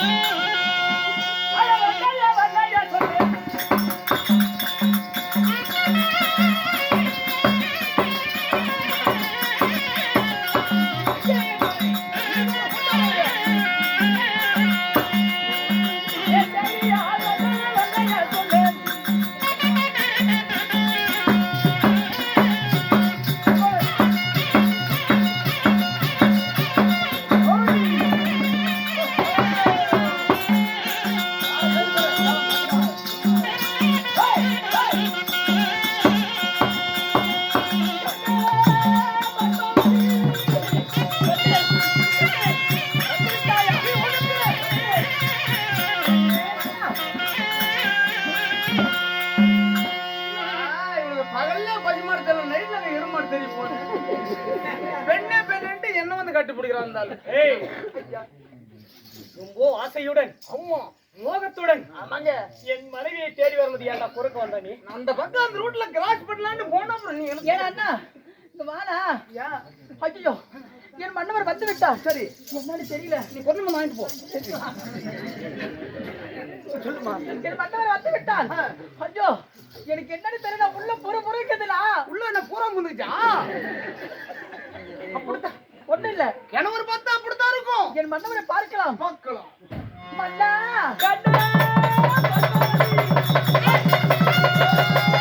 Oh. மனைவியை தேடி வருவது ஏன்டா குறுக்க வந்த நீ? அந்த பக்கம் அந்த ரூட்ல கிராஸ் பண்ணலான்னு போனா அப்புறம் நீ எனக்கு ஏன் அண்ணா இங்க வாடா. யா. ஐயோ என் மன்னவர் வந்து விட்டா? சரி என்னன்னு தெரியல. நீ பொண்ணு வாங்கிட்டு போ. சொல்லுமா? என் மன்னவர் வந்து விட்டான். ஐயோ எனக்கு என்னன்னு தெரியல. உள்ள புற புறக்குதுடா. உள்ள என்ன பூரா முந்துச்சா? அப்படித்தான். ஒண்ணு இல்ல. கிணவர் பார்த்தா அப்படித்தான் இருக்கும். என் மன்னவரை பார்க்கலாம். பார்க்கலாம். மன்னா எப்படி Thank you.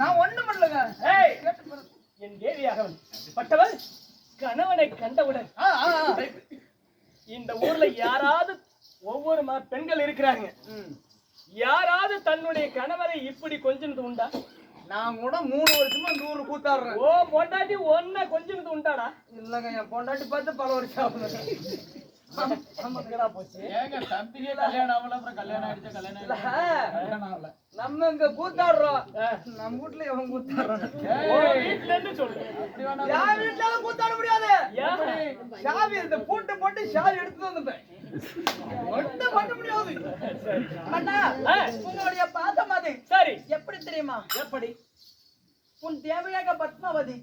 நான் பண்ணலங்க. ஏய்! என் தேவியாக பட்டவள் கணவனை கண்டவுடன். இந்த ஊர்ல யாராவது ஒவ்வொரு பெண்கள் இருக்கிறாங்க. யாராவது தன்னுடைய கணவரை இப்படி கொஞ்சினது உண்டா? நான் கூட மூணு வருஷமா நூறு கூத்தாடுறேன். ஓ பொண்டாட்டி ஒன்ன கொஞ்சினது உண்டாடா? இல்லங்க என் பொண்டாட்டி பார்த்து பல வருஷம் ஆகுது. நம்ம இங்க கூத்தாடுறோம். நம்ம கூத்தாடுறான். வீட்டுல சொல்லு. யார் கூத்தாட முடியாது? சாவி இந்த பூட்டு போட்டு சாவி எடுத்து வந்துட்டேன். ஒண்ணும் பண்ண முடியாது. அண்ணா. உங்களுடைய பாதமதி சரி. எப்படி தெரியுமா? எப்படி? உன் தேவையாக பத்மாவதி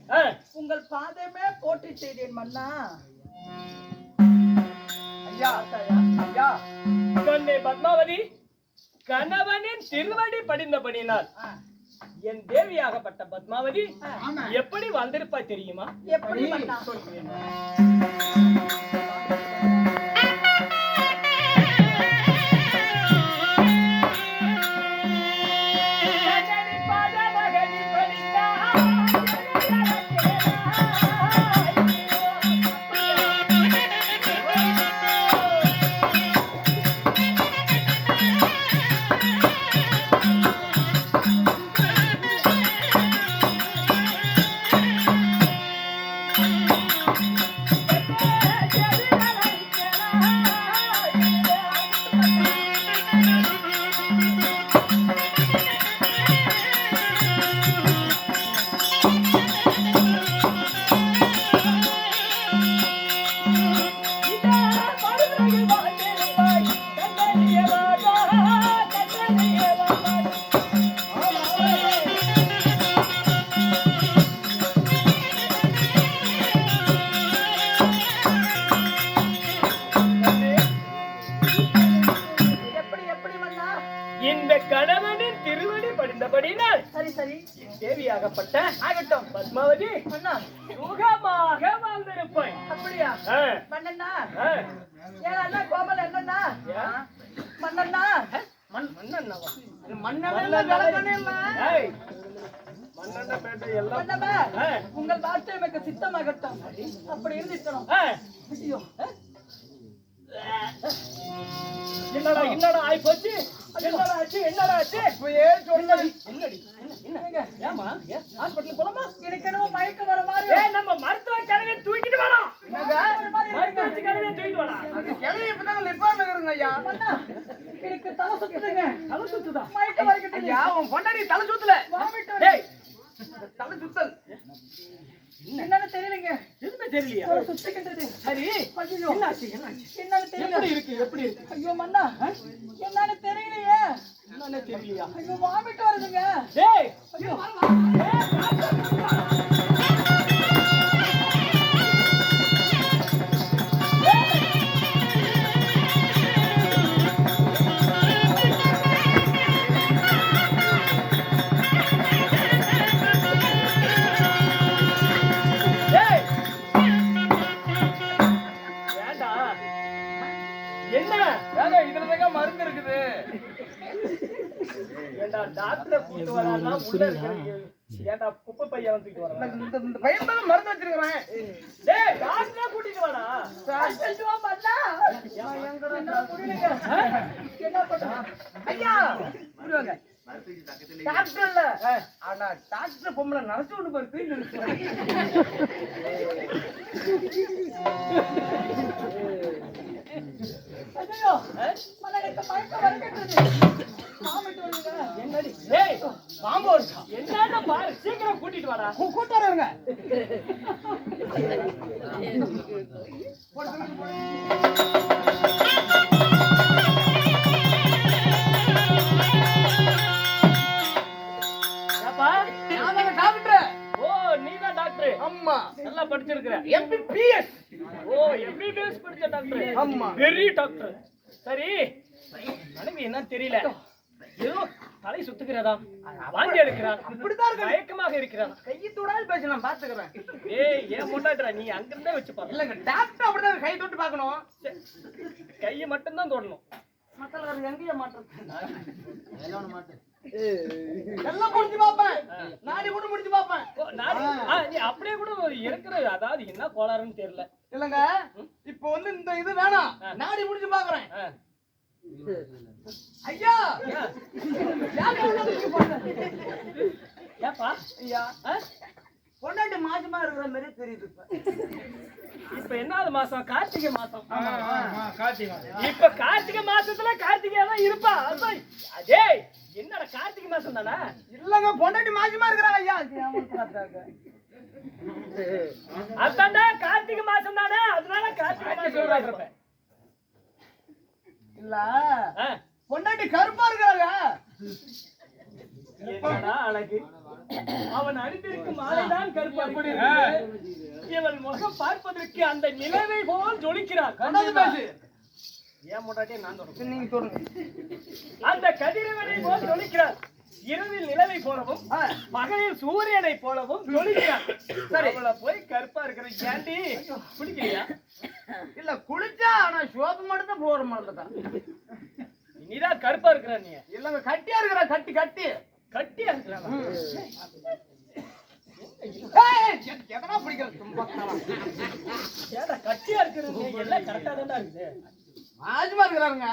உங்கள் பாதமே போற்றி செய்தேன் மன்னா. ஐயா ஐயா கண்ணே பத்மாவதி கணவனின் திருவடி படிந்தபடினால் என் தேவியாகப்பட்ட பத்மாவதி எப்படி வந்திருப்பாய் தெரியுமா? எப்படி மன்னா உங்கள் வார்த்தை எனக்கு சித்தமாகட்டும். அப்படி இருந்திருக்கணும் ஆ. ஐயோ. என்னடா என்னடா ஆயி போச்சு என்னடா ஆச்சு என்னடா ஆச்சு? இப்பயே என்னடி? என்ன என்ன? ஏமா ஏன்? ஹாஸ்பிட்டல் போலாமா? எனக்கு என்னவோ மயக்கம் வர மாதிரி. நம்ம மருத்துவ கனவை தூக்கிட்டு வரலாம் என்னன்னு தெரியலங்க. எதுவுமே தெரியலையா? சுத்துக்கின்றது சரி. என்னாச்சு என்னாச்சு? என்னன்னு தெரியல. எப்படி இருக்கு எப்படி இருக்கு? ஐயோ மன்னா. என்னன்னு தெரியலையே. என்னன்னே தெரியலையா? ஐயோ வாமிட் வருதுங்க. டேய் மருந்து இருக்குது. ஏண்டா டாக்டரை கூட்டு வரான்னா உள்ள இருக்கிற ஏண்டா குப்பை பையன் வந்துட்டு இந்த பையன் தாங்க மருந்து வச்சிருக்கிறேன் டேய் டாக்டரை கூட்டிட்டு வாடா. மன்னா என்னால முடியலங்க என்ன பண்றது? ஐயா! புரியுங்க டாக்டர் இல்ல. ஆனா டாக்டர் பொம்பளை நரச்சு ஒண்ணு பாரு தூக்கி நிறுத்துறேன். ஐயோ மன்னா எனக்கு மயக்கம் வருகிறது வாமிட் வருதுங்க என்னடி? பாரு சீக்கிரம் கூட்டிட்டு வாடா. கூ- கூட்டாருங்க ஏப்பா நான் தாங்க டாக்டர். ஓ நீதான் டாக்டர். ஆமா. நல்லா படிச்சிருக்கிற. எம்பிபிஎஸ் ஓ எம்பிபிஎஸ் படிச்ச டாக்டர் ஆமா. டாக்டர் சரி. மனைவி என்ன தெரியல. ஏதோ தலை சுத்துகிறதா? வாந்தி எடுக்கிறான் அப்படிதான் இருக்கு. மயக்கமாக இருக்கிறான் கையை தொடாது பேச நான் பாத்துக்கிறேன் ஏய் ஏன் முன்னாடிடா நீ அங்கிருந்தே வச்சு பாரு. இல்லங்க டாக்டர் அப்படிதான் கை தொட்டு பார்க்கணும். கையை மட்டும்தான் தொடணும். மக்கள் எங்கேயே மாட்டேன் எல்லாம் முடிச்சு பார்ப்பேன். நாடி கூட ஆ, நீ அப்படியே கூட இருக்கிற அதாவது என்ன கோளாறுன்னு தெரியல. இல்லங்க இப்போ வந்து இந்த இது வேணாம். நாடி முடிச்சு பாக்குறேன். ஐயா? ஏப்பா? ஐயா. ஆ? பொண்டாட்டி மாசமா இருக்கிற மாதிரி தெரியுது இப்ப. என்னாவது மாசம்? கார்த்திகை மாசம். இப்ப கார்த்திகை மாசத்துல கார்த்திகை தான் இருப்பா. அதே என்னடா கார்த்திகை மாசம் தானே? இல்லங்க பொண்டாட்டி மாசமா இருக்கிறாங்க ஐயா அதான்டா கார்த்திகை மாசம் தானே? அதனால கார்த்திகை மாசம் இருப்பேன் இல்ல. பொண்டாட்டி கருப்பா இருக்கிறாங்க என்னடா அழகு. அவன் அணிந்திருக்கும் மாலைதான் கருப்பு இவள் முகம் பார்ப்பதற்கு அந்த நிலவை போல் ஜொலிக்கிறார் ஏன் முட்டாட்டே நான் தொடர்பு நீங்க சொல்லுங்க அந்த கதிரவனை போல் ஜொலிக்கிறார் இரவில் நிலவை போலவும். பகலில் சூரியனை போலவும் போய் கருப்பா இருக்கிற ஏண்டி? குளிக்கலையா இல்ல குளிச்சா ஆனா சோப்பு மட்டும் தான் போற மாதிரி தான் நீதான் கருப்பா இருக்கிற நீ. இல்லங்க கட்டியா இருக்கிறா? கட்டி கட்டி. கட்டியா எனக்கு எதனா ஏடா கட்டியா இருக்கிற நீ. எல்லாம் கரெக்டா தான்டா இருக்குது. மாஜமா இருக்கிறாருங்க.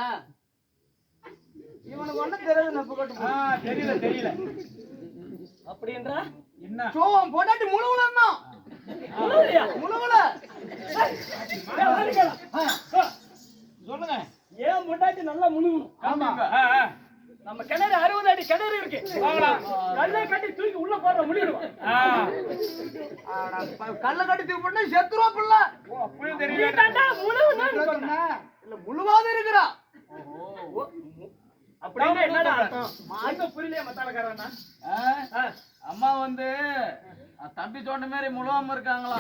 இவனுக்கு ஒண்ணும் தெரியாது நெப்பு கட்டு தெரியல தெரியல. அப்படி என்றா என்ன சோவம் பொண்டாட்டி முழுவலன்னா முழுவலையா? முழுவல. சொல்லுங்க. ஏன் முண்டாட்டி நல்லா முழுகணும்? ஆமா நம்ம கிணறு அறுபது அடி கிணறு இருக்கு. கல்லை கட்டி தூக்கி உள்ள போடுற முடியும் கல்ல கட்டி தூக்கி போட்டா செத்துருவா புள்ள. இல்ல முழுவாத இருக்கிறா. அப்படின்னா என்னடா? அர்த்தம்? புரியலையா மத்தாளக்காரனா? ஆ. அம்மா வந்து தம்பி சொன்ன மாதிரி முழுவாம இருக்காங்களா?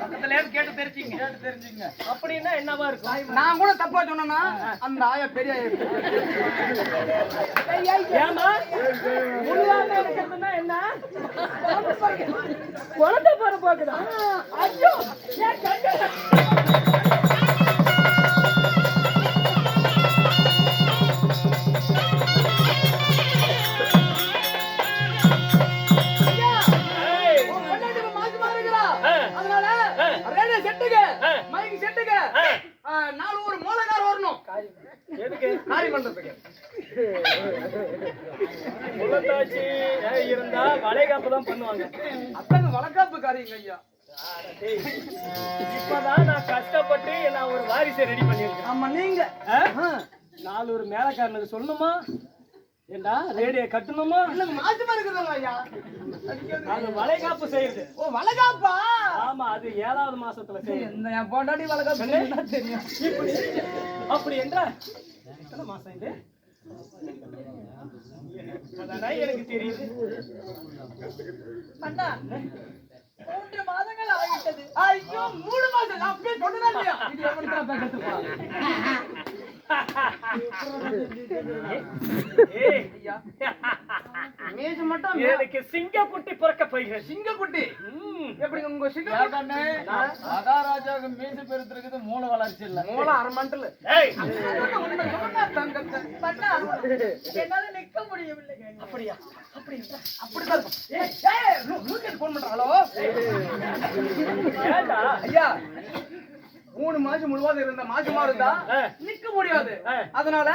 பக்கத்துல கேட்டு தெரிஞ்சிங்க. கேட்டு தெரிஞ்சிங்க. அப்படின்னா என்னவா இருக்கும்? நான் கூட தப்பா சொன்னேன்னா அந்த ஆயா பெரிய ஆயா ஏமா முழுவாம இருக்கிறதுன்னா என்ன? குழந்தை பிற போக்குதா ஐயோ ஏய், இருந்தா வளைகாப்பு தான் பண்ணுவாங்க. அத்தங்க வழக்காப்பு காரியங்க ஐயா. இப்பதான் நான் கஷ்டப்பட்டு நான் ஒரு வாரிசை ரெடி பண்ணியிருக்கேன். ஆமா நீங்க? நாலு ஒரு மேலக்காரனுக்கு சொல்லணுமா? ஏண்டா ரேடியோ கட்டணுமா? இல்லங்க மாசமா இருக்கிறவங்க ஐயா. அது வளைகாப்பு செய்யுது. ஓ வழக்காப்பா ஆமா அது ஏழாவது மாசத்துல செய்யுது. இந்த என் பொண்டாட்டி வழக்காப்பு தெரியும். அப்படி என்றா எத்தனை மாசம் இது? எனக்கு தெரியுது அண்ணா மூன்று மாதங்கள் ஆகிட்டது ஐயோ மூணு மாசம் நான் அப்படியே சொன்னதா இல்லையா இது எவன் தான் மீசு மட்டும் எனக்கு சிங்கக்குட்டி பிறக்க போகிறது சிங்கக்குட்டி. எப்படி உங்க மகாராஜாவுக்கு மீசு பெருத்திருக்குது மூல வளர்ச்சி இல்ல. மூளை அரை மண்டல். ஏய், என்னால நிக்க முடியவில்லை அப்படியா? அப்படிதான் phone பண்றான். ஹலோ ஏண்டா ஐயா மூணு மாசம் முழுவதும் இருந்த மாசமா இருந்தா. நிக்க முடியாது. அதனால.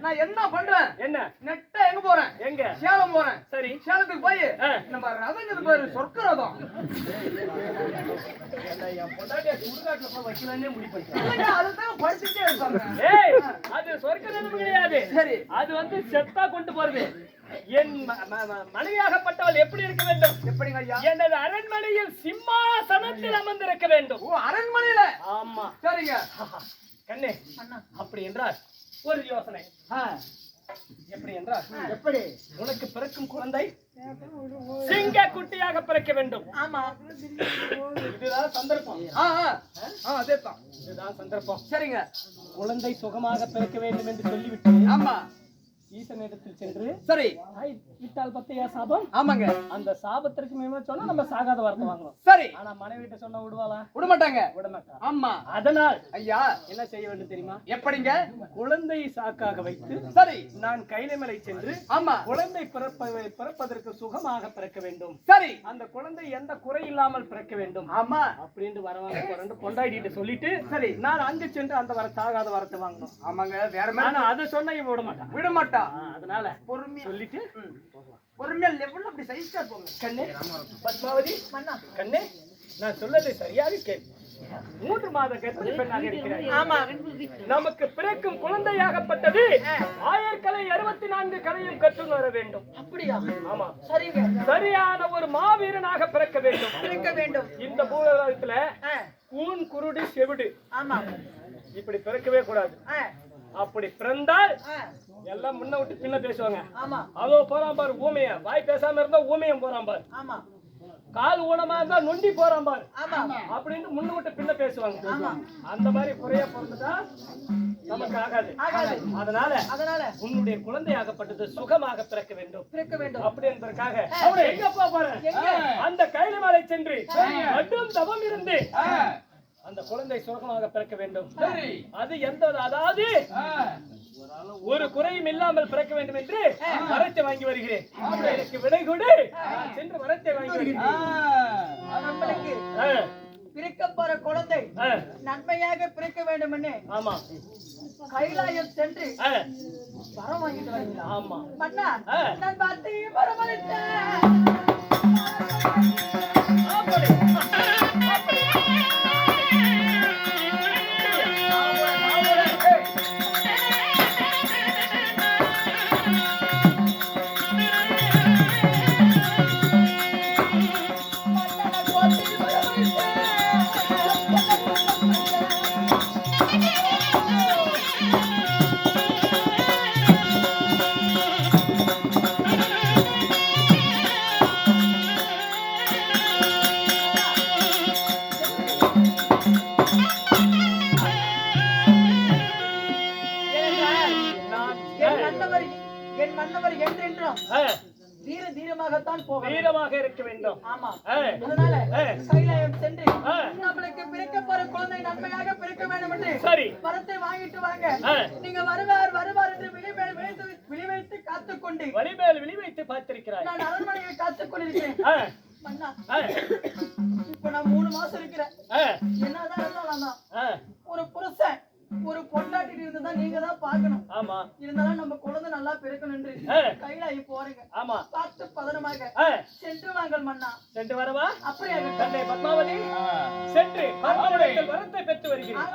நான் என்ன பண்றேன்? என்ன? நெட்ட எங்க போறேன்? எங்க? சேலம் போறேன். சரி. சேலத்துக்கு போய். நம்ம ரதங்கிறது பேரு சொர்க்க ரதம் அது சொர்க்க நரகம் கிடையாது. சரி. அது வந்து செத்தா கொண்டு போறது. என் மனைவியாகப்பட்டவள் எப்படி இருக்க வேண்டும்? எப்படிங்க ஐயா? எனது அரண்மனையில் சிம்மாசனத்தில் அமர்ந்திருக்க வேண்டும். ஓ அரண்மனையில? ஆமா. சரிங்க. கண்ணே அப்படி என்றால் ஒரு யோசனை. எப்படி என்றால் எப்படி? உனக்கு பிறக்கும் குழந்தை சிங்க குட்டியாக பிறக்க வேண்டும். ஆமா. இதுதான் சந்தர்ப்பம். ஆ ஆ. ஆ அதேதான். இதுதான் சந்தர்ப்பம். சரிங்க. குழந்தை சுகமாக பிறக்க வேண்டும் என்று சொல்லிவிட்டு ஆமா. ஈசனிடத்தில் சென்று சரி. விட்டால் பத்தையா சாபம்? ஆமாங்க. அந்த சாபத்திற்கு மேல சொன்னா நம்ம சாகாத வார்த்தை வாங்கணும் சரி. ஆனா மனைவிட்ட சொன்னா விடுவாளா? விட மாட்டாங்க விட மாட்டான் ஆமா. அதனால் ஐயா. என்ன செய்ய வேண்டும் தெரியுமா? எப்படிங்க? குழந்தை சாக்காக வைத்து சரி. நான் கைலைமலை சென்று ஆமா. குழந்தை பிறப்ப பிறப்பதற்கு சுகமாக பிறக்க வேண்டும். சரி. அந்த குழந்தை எந்த குறை இல்லாமல் பிறக்க வேண்டும். ஆமா. அப்படின்னு வரவாங்க போறேன்னு கொண்டாடிட்டு சொல்லிட்டு சரி. நான் அங்கு சென்று அந்த வர சாகாத வரத்தை வாங்கணும் ஆமாங்க. வேற அதை சொன்னா விட மாட்டான் விட மாட்டா ஆ, அதனால பொறுமையா சொல்லிட்டு பொறுமையா லெவல்ல அப்படி சைஸ்டா போங்க. கண்ணே பத்மாவதி கண்ணே நான் சொல்லதை சரியாக கேள். மூன்று மாத கர்ப்பிணி பெண்ணாக இருக்கிறேன் ஆமா. நமக்கு பிறக்கும் குழந்தையாகப்பட்டது. ஆயர்கலை அறுபத்தி நான்கு கலையும் கற்று வர வேண்டும். அப்படியா? ஆமா. சரிங்க. சரியான ஒரு மாவீரனாக பிறக்க வேண்டும். இருக்க வேண்டும். இந்த பூலோகத்துல கூன் குருடு செவிடு. ஆமா. இப்படி பிறக்கவே கூடாது. அப்படி பிறந்தால் எல்லாம் முன்ன விட்டு பின்ன பேசுவாங்க. ஆமா. அதோ போறான் பாரு ஊமைய. வாய் பேசாம இருந்தா ஊமையம் போறான் பாரு. ஆமா. கால் ஊனமா இருந்தா நொண்டி போறான் பாரு. ஆமா. அப்படின்னு முன்ன விட்டு பின்ன பேசுவாங்க. அந்த மாதிரி குறைய பிறந்துட்டா நமக்கு ஆகாது. ஆகாது. அதனால அதனால உன்னுடைய குழந்தையாகப்பட்டது சுகமாக பிறக்க வேண்டும். பிறக்க வேண்டும். அப்படி என்பதற்காக அவனை எங்க எங்க? அந்த கைலமலை சென்று மட்டும் தவம் இருந்து அந்த குழந்தை சுகமாக பிறக்க வேண்டும். அது எந்த அதாவது ஒரு குறையும் இல்லாமல் பிறக்க வேண்டும் என்று வரத்தை வாங்கி வருகிறேன். எனக்கு விடை கொடு. சென்று வரத்தை வாங்கி வருகிறேன். பிறக்க போற குழந்தை நன்மையாக பிறக்க வேண்டும்னு ஆமா. கைலாயம் சென்று வரம் வாங்கிட்டு வரீங்களா ஆமா. மன்னா. நான் வரவழைத்தேன் என் மன்னவர் என்றென்றும் தீர தீரமாகத்தான் போக. வீரமாக இருக்க வேண்டும். ஆமா. அதனால. கைலாயம் சென்று. நம்மளுக்கு பிறக்க போற குழந்தை நன்மையாக பிறக்க வேண்டும் என்று சரி. வரத்தை வாங்கிட்டு வாங்க. நீங்க வருவார் வருவார் என்று விழிமேல் விழித்து விழிவைத்து காத்துக்கொண்டு. வழிமேல் விழி வைத்து பார்த்திருக்கிறாய். நான் அரண்மனையில் காத்துக் கொண்டிருக்கிறேன் ஆ, மன்னா இப்ப நான் மூணு மாசம் இருக்கிறேன். என்னதான் இருந்தாலும் ஒரு புருஷன் ஒரு பொண்டாட்டி இருந்தா நீங்க தான் பார்க்கணும். ஆமா. இருந்தாலும் நம்ம குழந்தை நல்லா பிறக்கணும் என்று ஆ. கைலாயி போறீங்க. ஆமா. பார்த்து பதனமாக. சென்று வாங்கள் மன்னா. சென்று வரவா? அப்படியே தந்தை பத்மாவதி. சென்று வரத்தை பெற்று வருகிறேன்.